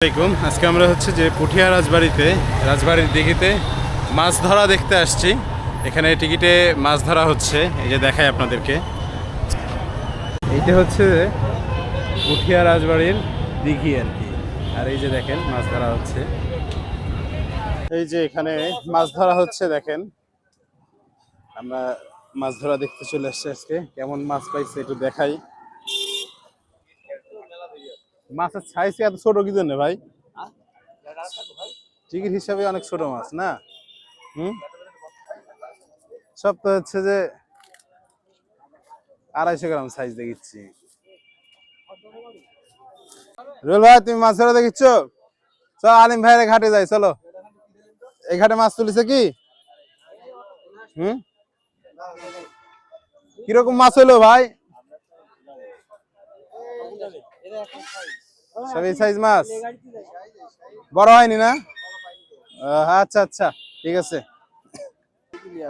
আসসালামাইকুম আজকে আমরা হচ্ছে যে পুঠিয়া রাজবাড়িতে, রাজবাড়ির দিঘিতে মাছ ধরা দেখতে আসছি। এখানে টিকিটে মাছ ধরা হচ্ছে। এই যে দেখাই আপনাদেরকে। এইটা হচ্ছে পুঠিয়া রাজবাড়ির দিঘি আর কি। আর এই যে দেখেন, মাছ ধরা হচ্ছে। এই যে এখানে মাছ ধরা হচ্ছে, দেখেন। আমরা মাছ ধরা দেখতে চলে আসছি আজকে। কেমন মাছ পাইছে একটু দেখাই। মাছের সাইজ এত ছোট কি জন্য ভাই? টিকিট হিসাবে অনেক ছোট মাছ, না? হুম? সব তো হচ্ছে যে আড়াইশো গ্রাম সাইজ দেখিচ্ছি। রুল ভাই, তুমি মাছ ধরে দেখিচ্ছ? চল আলিম ভাইয়ের ঘাটে যাই, চলো। এই ঘাটে মাছ তুলিছে কি? হুম? কীরকম মাছ হইল ভাই? সব এই সাইজ মাছ? বড় হয়নি না? আচ্ছা আচ্ছা ঠিক আছে।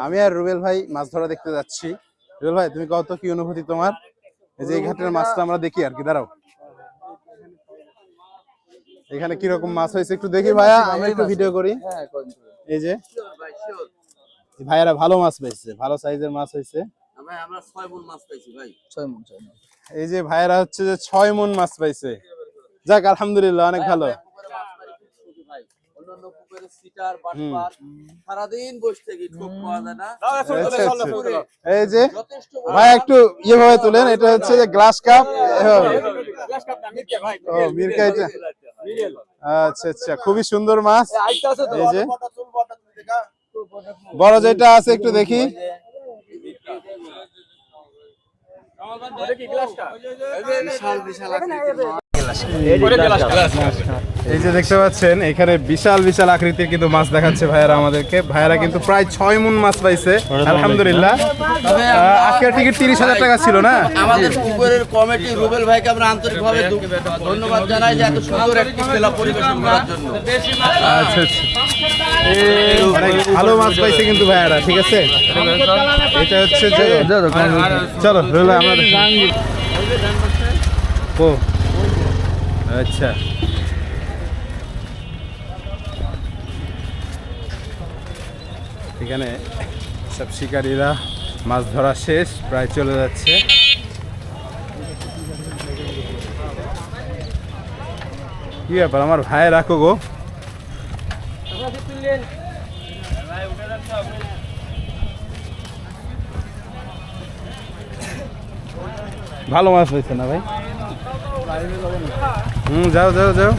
আমি আর রুবেল ভাই মাছ ধরা দেখতে যাচ্ছি। রুবেল ভাই তুমি কত কি অনুভূতি তোমার? এই যে এই ঘাটের মাছটা আমরা দেখি আর কি দাঁড়াও। এখানে কীরকম মাছ হয়েছে একটু দেখি ভাইয়া আমরা একটু ভিডিও করি। এই যে। ভাইয়ারা ভালো মাছ পেয়েছে ভালো সাইজের মাছ হয়েছে। আমরা ছয় মন মাছ পাইছি ভাই। এই যে ভাইয়ারা হচ্ছে যে ছয় মন মাছ পাইছে। যাক আলহামদুলিল্লাহ অনেক ভালো আচ্ছা, আচ্ছা। এই যে ভাই একটু ইয়ে তুলেন এটা হচ্ছে যে গ্লাস কাপ ও মিরকা এটা আচ্ছা আচ্ছা খুবই সুন্দর মাছ এই যে বড় যেটা আছে একটু দেখি বিশাল বিশাল এই যে দেখতে পাচ্ছেন এখানে বিশাল বিশাল আকৃতির কিন্তু মাছ দেখাচ্ছে ভাইয়ারা আমাদেরকে। ভাইয়ারা কিন্তু প্রায় ছয় মুন মাছ পাইছে। আলহামদুলিল্লাহ। আজকের টিকিট তিরিশ হাজার টাকা ছিল না? আমাদের পুকুরের কমিটি রুবেল ভাইকে আমরা আন্তরিকভাবে ধন্যবাদ জানাই যে এত সুন্দর একটি খেলা পরিবেশন করার জন্য। আচ্ছা আচ্ছা। এই ভালো মাছ পাইছে কিন্তু ভাইয়ারা ঠিক আছে? এটা হচ্ছে যে চলো রইল আমাদের ও। আচ্ছা। এখানে সব শিকারীরা মাছ ধরা শেষ, প্রায় চলে যাচ্ছে। কি ব্যাপার, আমার ভাই রাখো গো। ভালো মাছ হয়েছে না ভাই? হুম যাও যাও যাও।